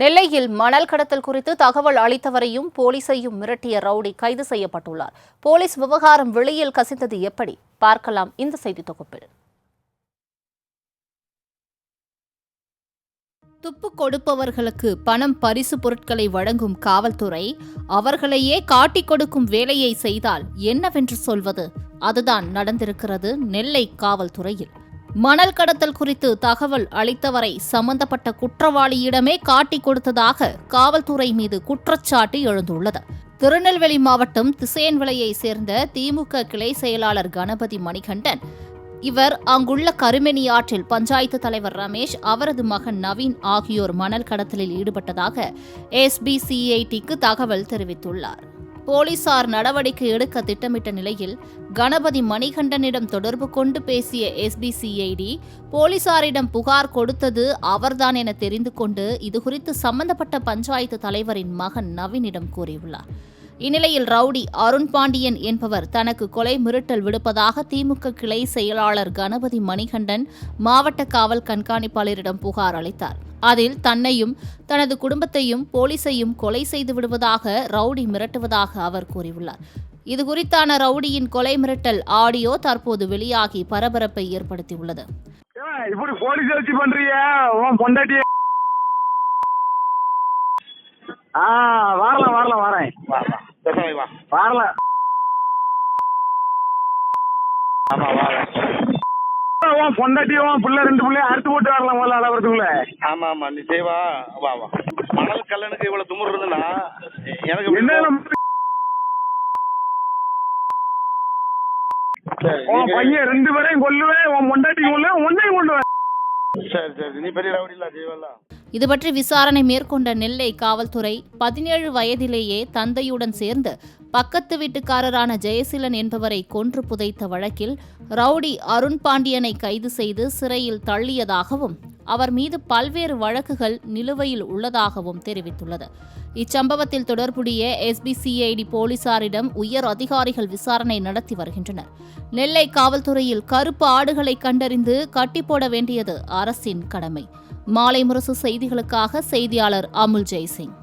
நெல்லையில் மணல் கடத்தல் குறித்து தகவல் அளித்தவரையும் போலீசையும் மிரட்டிய ரவுடி கைது செய்யப்பட்டுள்ளார். போலீஸ் விவகாரம் வெளியில் கசிந்தது எப்படி? பார்க்கலாம் இந்த செய்தி தொகுப்பில். துப்பு கொடுப்பவர்களுக்கு பணம் பரிசு பொருட்களை வழங்கும் காவல்துறை அவர்களையே காட்டிக் கொடுக்கும் வேலையை செய்தால் என்னவென்று சொல்வது? அதுதான் நடந்திருக்கிறது நெல்லை காவல்துறையில். மணல் கடத்தல் குறித்து தகவல் அளித்தவரை சம்பந்தப்பட்ட குற்றவாளியிடமே காட்டிக் கொடுத்ததாக காவல்துறை மீது குற்றச்சாட்டு எழுந்துள்ளது. திருநெல்வேலி மாவட்டம் திசையன்விளையை சேர்ந்த திமுக கிளை செயலாளர் கணபதி மணிகண்டன் இவர் அங்குள்ள கருமெனி ஆற்றில் பஞ்சாயத்து தலைவர் ரமேஷ் அவரது மகன் நவீன் ஆகியோர் மணல் கடத்தலில் ஈடுபட்டதாக எஸ்பிசிஐடிக்கு தகவல் தெரிவித்துள்ளார். போலீசார் நடவடிக்கை எடுக்க திட்டமிட்ட நிலையில் கணபதி மணிகண்டனிடம் தொடர்பு கொண்டு பேசிய எஸ்பிசிஐடி போலீசாரிடம் புகார் கொடுத்தது அவர்தான் என தெரிந்து கொண்டு இதுகுறித்து சம்பந்தப்பட்ட பஞ்சாயத்து தலைவரின் மகன் நவீனிடம் கூறியுள்ளார். இந்நிலையில் ரவுடி அருண் பாண்டியன் என்பவர் தனக்கு கொலை மிரட்டல் விடுப்பதாக திமுக கிளை செயலாளர் கணபதி மணிகண்டன் மாவட்ட காவல் கண்காணிப்பாளரிடம் புகார் அளித்தார். அதில் தன்னையும் தனது குடும்பத்தையும் போலீசையும் கொலை செய்து விடுவதாக ரவுடி மிரட்டுவதாக அவர் கூறியுள்ளார். இதுகுறித்தான ரவுடியின் கொலை மிரட்டல் ஆடியோ தற்போது வெளியாகி பரபரப்பை ஏற்படுத்தியுள்ளது. இப்படி போலீஸ் வச்சு பண்றிய உன் பொண்டாட்டிய ஆ வரலாம் வரலாம் வரேன். வா வா பேசாம வா வரலாம். ஆமா வா வா உன் பொண்டாட்டி உன் பிள்ளை ரெண்டு பிள்ளைய அறுத்து போட்டு வரலாம் முதல்ல அளவுறதுக்குள்ள ஆமா ஆமா நீ செய்வா வா. வா மணல் கல்லனுக்கு இவ்வளவு துமுறு இருந்துன்னா எனக்கு என்ன உன் பையன் ரெண்டு பேரையும் கொல்லுவேன் உன் பொண்டாட்டி கொல்லுவேன் உன்னையும் கொள்ளுவேன் சரி சரி நீ பெரிய ரவுடி இல்ல செய்வல்ல இது பற்றி விசாரணை மேற்கொண்ட நெல்லை காவல்துறை பதினேழு வயதிலேயே தந்தையுடன் சேர்ந்து பக்கத்து வீட்டுக்காரரான ஜெயசீலன் என்பவரை கொன்று புதைத்த வழக்கில் ரவுடி அருண் பாண்டியனை கைது செய்து சிறையில் தள்ளியதாகவும் அவர் மீது பல்வேறு வழக்குகள் நிலுவையில் உள்ளதாகவும் தெரிவித்துள்ளது. இச்சம்பவத்தில் தொடர்புடைய எஸ்பிசிஐடி போலீசாரிடம் உயர் அதிகாரிகள் விசாரணை நடத்தி வருகின்றனர். நெல்லை காவல்துறையில் கருப்பு ஆடுகளை கண்டறிந்து கட்டிப்போட வேண்டியது அரசின் கடமை. மாலை முரசு செய்திகளுக்காக செய்தியாளர் அமுல் ஜெய்சிங்.